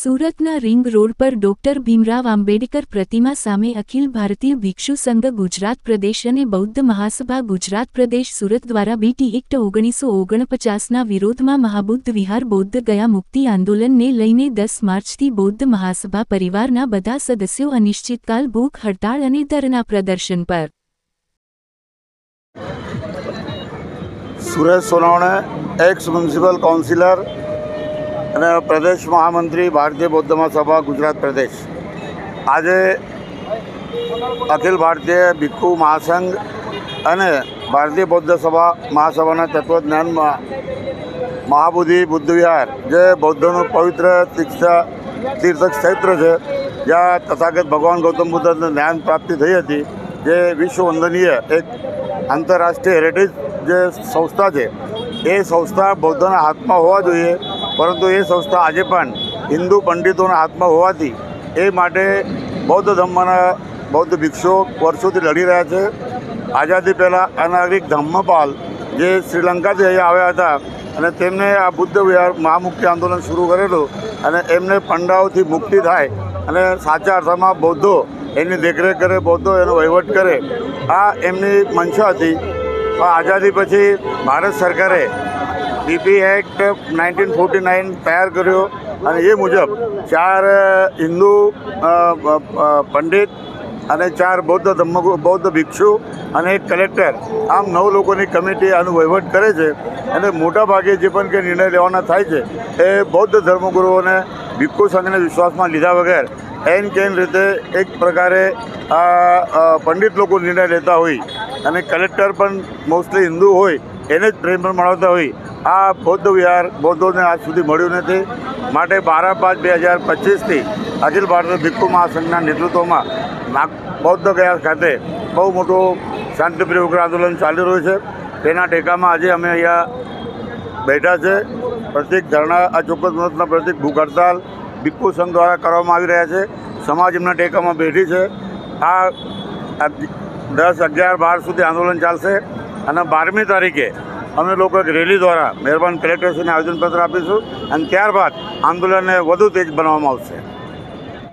સુરતના ring road પર doctor Bhimrao Ambedkar પ્રતિમા સામે અખિલ ભારતીય ભિક્ષુ સંઘ ગુજરાત પ્રદેશ અને બૌદ્ધ મહાસભા ગુજરાત પ્રદેશ સુરત દ્વારા બીટી એક્ટ ઓગણીસો ઓગણપચાસના વિરોધમાં મહાબુદ્ધ વિહાર બૌદ્ધ ગયા મુક્તિ આંદોલનને લઈને દસ માર્ચથી બૌદ્ધ મહાસભા પરિવારના બધા સદસ્યો અનિશ્ચિતકાલ, ભૂખ, હડતાળ અને ધરના પ્રદર્શન પર. Suresh Sonawane ex municipal councillor અને પ્રદેશ મહામંત્રી ભારતીય બૌદ્ધ મહાસભા, ગુજરાત પ્રદેશ. આજે અખિલ ભારતીય ભિક્ષુ મહાસંઘ અને ભારતીય બૌદ્ધ સભા, મહાસભાના તત્વજ્ઞાનમાં મહાબુદ્ધિ, બુદ્ધ વિહાર, જે બૌદ્ધનું પવિત્ર તીર્થ તીર્થ ક્ષેત્ર છે, જ્યાં તથાગત ભગવાન ગૌતમ બુદ્ધને જ્ઞાન પ્રાપ્તિ થઈ હતી, જે વિશ્વ વંદનીય એક આંતરરાષ્ટ્રીય હેરિટેજ જે સંસ્થા છે, એ સંસ્થા બૌદ્ધના હાથમાં હોવા જોઈએ. પરંતુ એ સંસ્થા આજે પણ હિન્દુ પંડિતોના હાથમાં હોવાથી એ માટે બૌદ્ધ ધર્મના બૌદ્ધ ભિક્ષુઓ વર્ષોથી લડી રહ્યા છે. આઝાદી પહેલાં અનાગરિક ધમ્મપાલ જે શ્રીલંકાથી અહીંયા આવ્યા હતા અને તેમને આ બુદ્ધ વિહાર મહામુક્તિ આંદોલન શરૂ કરેલું અને એમને પંડાઓથી મુક્તિ થાય અને સાચા અર્થમાં બૌદ્ધો એની દેખરેખ કરે, બૌદ્ધો એનો વહીવટ કરે. આ એમની મંશા હતી. આઝાદી પછી ભારત સરકારે BP act nineteen forty nine તૈયાર કર્યો અને એ મુજબ ચાર હિન્દુ પંડિત અને ચાર બૌદ્ધ ધર્મ, બૌદ્ધ ભિક્ષુ અને એક કલેક્ટર આમ નવ લોકોની કમિટી આનું વહીવટ કરે છે અને મોટાભાગે જે પણ કંઈ નિર્ણય લેવાના થાય છે એ બૌદ્ધ ધર્મગુરુઓને ભિક્ષુ સંઘને વિશ્વાસમાં લીધા વગર એન કેન રીતે એક પ્રકારે આ પંડિત લોકો નિર્ણય લેતા હોય અને કલેક્ટર પણ મોસ્ટલી હિન્દુ હોય એને જ પ્રેમ મળાવતા હોય આ બૌદ્ધ વિહાર બૌદ્ધોને આજ સુધી મળ્યું નથી. માટે બાર પાંચ બે હજાર પચીસથી અખિલ ભારતીય ભિક્ષુ મહાસંઘના નેતૃત્વમાં નાગ બૌદ્ધ ગયા ખાતે બહુ મોટું શાંતિપ્રિય ઉગ્ર આંદોલન ચાલી રહ્યું છે. તેના ટેકામાં આજે અમે અહીંયા બેઠા છે. પ્રત્યેક ધરણા, આ ચોક્કસ મુહૂર્તના પ્રત્યેક ભૂખ હડતાલ ભિક્ષુ સંઘ દ્વારા કરવામાં આવી રહ્યા છે. સમાજ એમના ટેકામાં બેઠી છે. આ આ દસ અગિયાર બાર સુધી આંદોલન ચાલશે અને બારમી તારીખે અમે લોકો એક રેલી દ્વારા મહેરબાન કલેક્ટરશ્રીને આવેદનપત્ર આપીશું અને ત્યારબાદ આંદોલનને વધુ તેજ બનાવવામાં આવશે.